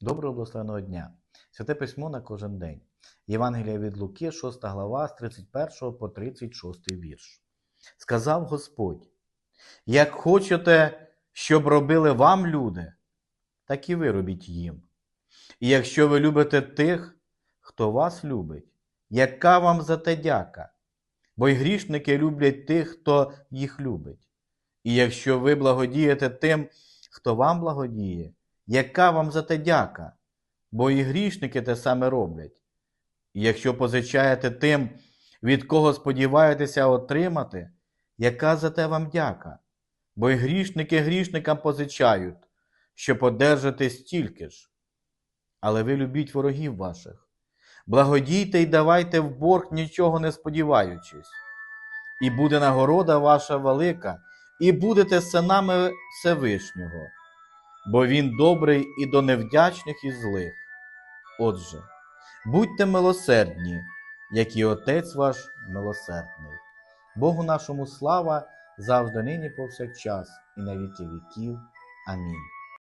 Доброго благословеного дня! Святе письмо на кожен день. Євангелія від Луки, 6 глава, з 31 по 36 вірш. Сказав Господь: Як хочете, щоб робили вам люди, так і ви робіть їм. І якщо ви любите тих, хто вас любить, яка вам за те дяка? Бо й грішники люблять тих, хто їх любить. І якщо ви благодієте тим, хто вам благодіє, яка вам за те дяка? Бо і грішники те саме роблять. І якщо позичаєте тим, від кого сподіваєтеся отримати, яка за те вам дяка? Бо й грішники грішникам позичають, щоб одержати стільки ж. Але ви любіть ворогів ваших, благодійте й давайте в борг, нічого не сподіваючись, і буде нагорода ваша велика, і будете синами Всевишнього, бо Він добрий і до невдячних і злих. Отже, будьте милосердні, як і Отець ваш милосердний. Богу нашому слава завжди нині повсякчас і на віки віків. Амінь.